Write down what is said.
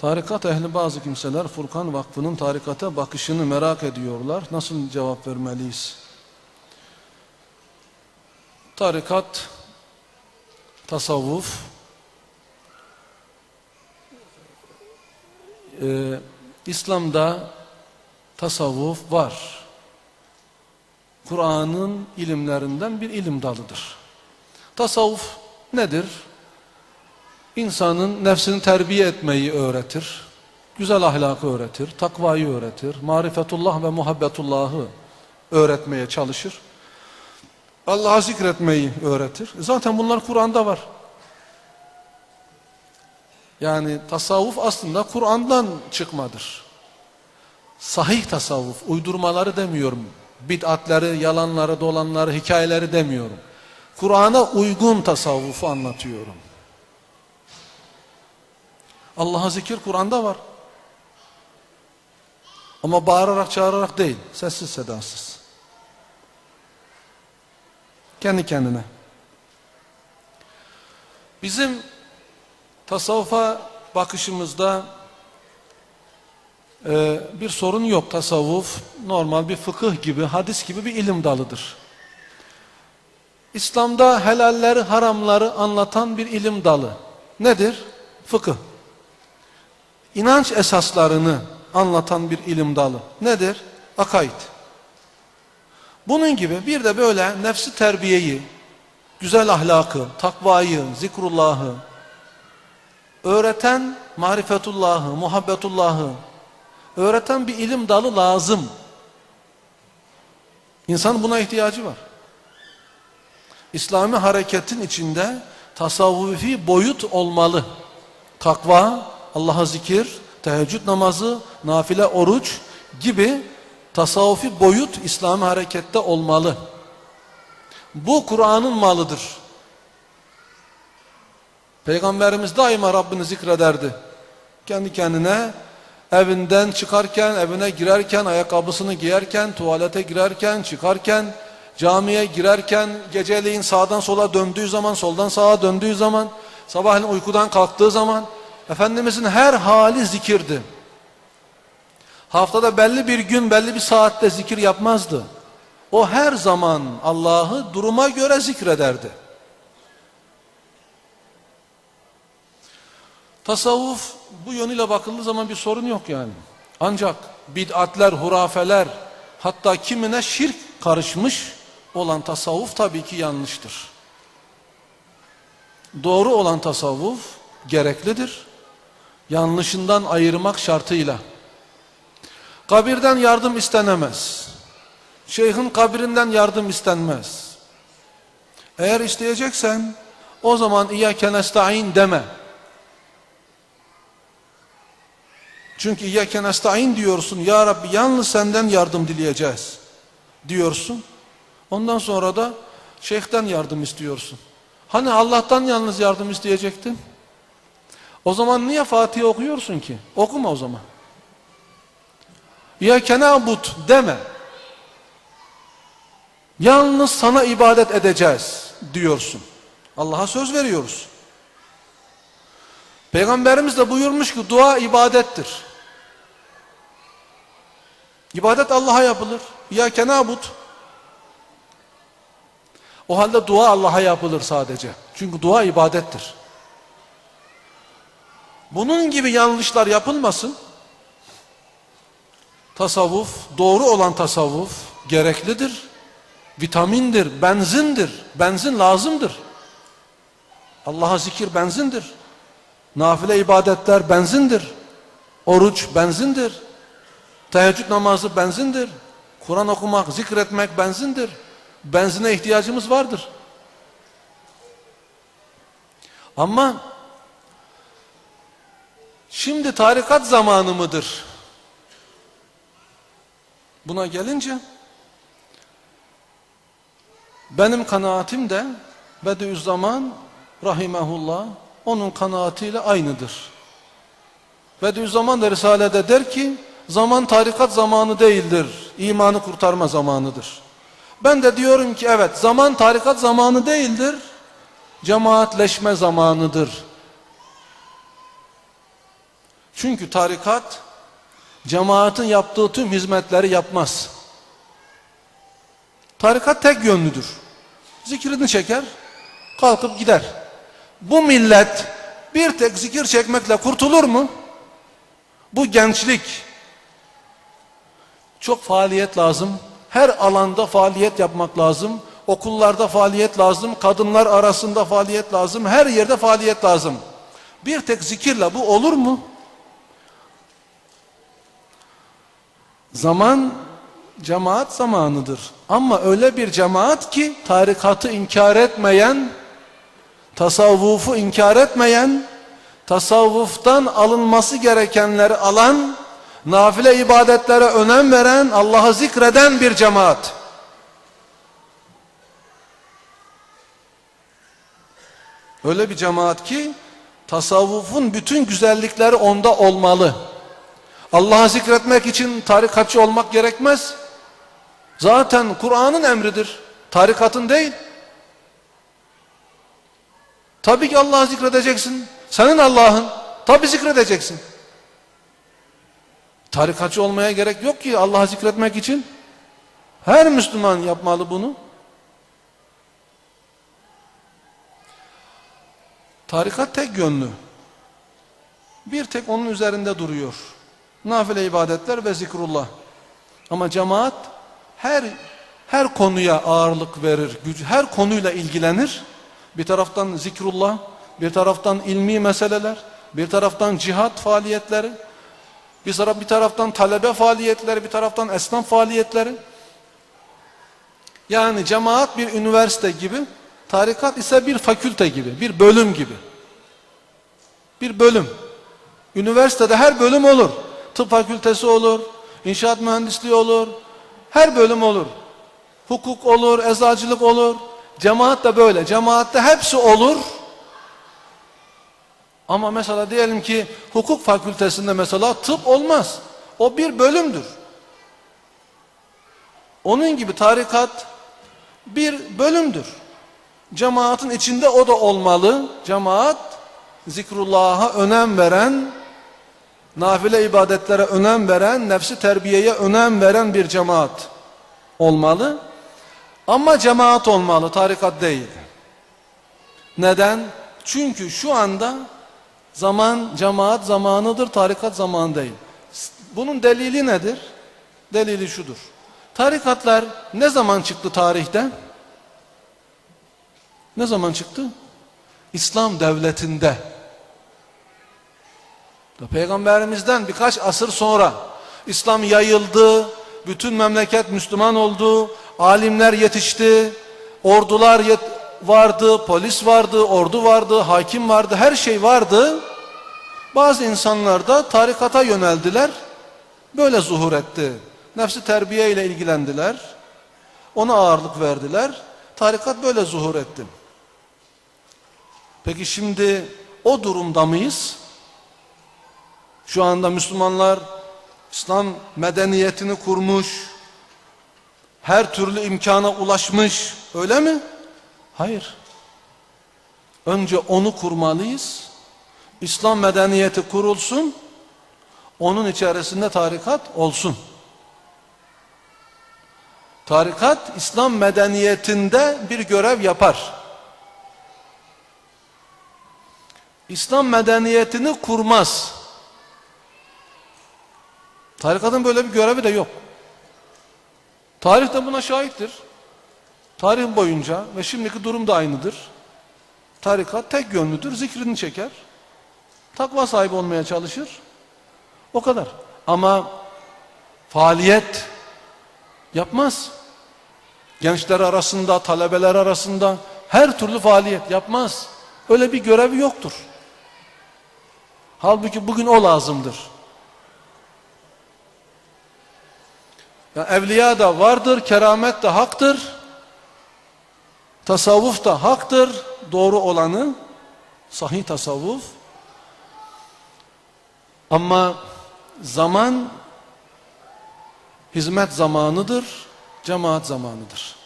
Tarikat ehli bazı kimseler Furkan Vakfı'nın tarikata bakışını merak ediyorlar. Nasıl cevap vermeliyiz? Tarikat, tasavvuf, e, İslam'da tasavvuf var. Kur'an'ın ilimlerinden bir ilim dalıdır. Tasavvuf nedir? İnsanın nefsini terbiye etmeyi öğretir. Güzel ahlakı öğretir, takvayı öğretir, marifetullah ve muhabbetullahı öğretmeye çalışır. Allah'a zikretmeyi öğretir. Zaten bunlar Kur'an'da var. Yani tasavvuf aslında Kur'an'dan çıkmadır. Sahih tasavvuf, uydurmaları demiyorum. Bid'atları, yalanları, dolanları, hikayeleri demiyorum. Kur'an'a uygun tasavvufu anlatıyorum. Allah'a zikir Kur'an'da var. Ama bağırarak çağırarak değil, sessiz sedasız. Kendi kendine. Bizim tasavvufa bakışımızda e, bir sorun yok. Tasavvuf normal bir fıkıh gibi, hadis gibi bir ilim dalıdır. İslam'da helalleri, haramları anlatan bir ilim dalı. Nedir? Fıkıh. İnanç esaslarını anlatan bir ilim dalı. Nedir? Akaid. Bunun gibi bir de böyle nefsi terbiyeyi, güzel ahlakı, takvayı, zikrullahı öğreten marifetullahı, muhabbetullahı öğreten bir ilim dalı lazım. İnsan buna ihtiyacı var. İslami hareketin içinde tasavvufi boyut olmalı. Takva, Allah'a zikir, teheccüd namazı, nafile oruç gibi tasavvufi boyut İslami harekette olmalı. Bu Kur'an'ın malıdır. Peygamberimiz daima Rabbini zikrederdi. Kendi kendine evinden çıkarken, evine girerken, ayakkabısını giyerken, tuvalete girerken, çıkarken, camiye girerken, geceleyin sağdan sola döndüğü zaman, soldan sağa döndüğü zaman, sabahleyin uykudan kalktığı zaman, Efendimizin her hali zikirdi. Haftada belli bir gün, belli bir saatte zikir yapmazdı. O her zaman Allah'ı duruma göre zikrederdi. Tasavvuf bu yönüyle bakıldığı zaman bir sorun yok yani. Ancak bid'atler, hurafeler, hatta kimine şirk karışmış olan tasavvuf tabii ki yanlıştır. Doğru olan tasavvuf gereklidir. Yanlışından ayırmak şartıyla. Kabirden yardım istenemez. Şeyhin kabrinden yardım istenmez. Eğer isteyeceksen o zaman İyyâke nesta'in deme. Çünkü İyyâke nesta'in diyorsun. Ya Rabbi yalnız senden yardım dileyeceğiz diyorsun. Ondan sonra da şeyhten yardım istiyorsun. Hani Allah'tan yalnız yardım isteyecektin? O zaman niye Fatiha okuyorsun ki? Okuma o zaman. Ya kenabut deme. Yalnız sana ibadet edeceğiz diyorsun. Allah'a söz veriyoruz. Peygamberimiz de buyurmuş ki dua ibadettir. İbadet Allah'a yapılır. Ya kenabut. O halde dua Allah'a yapılır sadece. Çünkü dua ibadettir. Bunun gibi yanlışlar yapılmasın. Tasavvuf, doğru olan tasavvuf gereklidir. Vitamindir, benzindir. Benzin lazımdır. Allah'a zikir benzindir. Nafile ibadetler benzindir. Oruç benzindir. Teheccüd namazı benzindir. Kur'an okumak, zikretmek benzindir. Benzine ihtiyacımız vardır. Ama şimdi tarikat zamanı mıdır? Buna gelince benim kanaatim de Bediüzzaman rahimehullah onun kanaatiyle aynıdır. Bediüzzaman da Risale'de der ki zaman tarikat zamanı değildir. imanı kurtarma zamanıdır. Ben de diyorum ki evet zaman tarikat zamanı değildir. Cemaatleşme zamanıdır. Çünkü tarikat cemaatin yaptığı tüm hizmetleri yapmaz. Tarikat tek yönlüdür. Zikrini çeker, kalkıp gider. Bu millet bir tek zikir çekmekle kurtulur mu? Bu gençlik. Çok faaliyet lazım. Her alanda faaliyet yapmak lazım. Okullarda faaliyet lazım. Kadınlar arasında faaliyet lazım. Her yerde faaliyet lazım. Bir tek zikirle bu olur mu? Zaman cemaat zamanıdır. Ama öyle bir cemaat ki tarikatı inkar etmeyen, tasavvufu inkar etmeyen, tasavvuftan alınması gerekenleri alan, nafile ibadetlere önem veren, Allah'ı zikreden bir cemaat. Öyle bir cemaat ki tasavvufun bütün güzellikleri onda olmalı. Allah'ı zikretmek için tarikatçı olmak gerekmez. Zaten Kur'an'ın emridir. Tarikatın değil. Tabii ki Allah'ı zikredeceksin. Senin Allah'ın. Tabii zikredeceksin. Tarikatçı olmaya gerek yok ki Allah'ı zikretmek için. Her Müslüman yapmalı bunu. Tarikat tek yönlü. Bir tek onun üzerinde duruyor. Nafile ibadetler ve zikrullah. Ama cemaat her her konuya ağırlık verir, her konuyla ilgilenir. Bir taraftan zikrullah, bir taraftan ilmi meseleler, bir taraftan cihat faaliyetleri, bir, taraf, bir taraftan talebe faaliyetleri, bir taraftan esnaf faaliyetleri. Yani cemaat bir üniversite gibi, tarikat ise bir fakülte gibi, bir bölüm gibi. Bir bölüm. Üniversitede her bölüm olur. Tıp fakültesi olur, inşaat mühendisliği olur, her bölüm olur. Hukuk olur, eczacılık olur. Cemaat de böyle. Cemaatte hepsi olur. Ama mesela diyelim ki hukuk fakültesinde mesela tıp olmaz. O bir bölümdür. Onun gibi tarikat bir bölümdür. Cemaatin içinde o da olmalı. Cemaat zikrullah'a önem veren, nafile ibadetlere önem veren, nefsi terbiyeye önem veren bir cemaat olmalı. Ama cemaat olmalı, tarikat değil. Neden? Çünkü şu anda zaman cemaat zamanıdır, tarikat zamanı değil. Bunun delili nedir? Delili şudur. Tarikatlar ne zaman çıktı tarihte? Ne zaman çıktı? İslam devletinde. Peygamberimizden birkaç asır sonra İslam yayıldı, bütün memleket Müslüman oldu, alimler yetişti, ordular yet vardı, polis vardı, ordu vardı, hakim vardı, her şey vardı. Bazı insanlar da tarikata yöneldiler, böyle zuhur etti. Nefsi terbiye ile ilgilendiler, ona ağırlık verdiler, tarikat böyle zuhur etti. Peki şimdi o durumda mıyız? Şu anda Müslümanlar İslam medeniyetini kurmuş, her türlü imkana ulaşmış, öyle mi? Hayır. Önce onu kurmalıyız. İslam medeniyeti kurulsun, onun içerisinde tarikat olsun. Tarikat İslam medeniyetinde bir görev yapar. İslam medeniyetini kurmaz. Tarikatın böyle bir görevi de yok. Tarih de buna şahittir. Tarih boyunca ve şimdiki durum da aynıdır. Tarikat tek yönlüdür, zikrini çeker. Takva sahibi olmaya çalışır. O kadar. Ama faaliyet yapmaz. Gençler arasında, talebeler arasında her türlü faaliyet yapmaz. Öyle bir görevi yoktur. Halbuki bugün o lazımdır. Yani evliya da vardır, keramet de haktır. Tasavvuf da haktır, doğru olanı, sahih tasavvuf. Ama zaman hizmet zamanıdır, cemaat zamanıdır.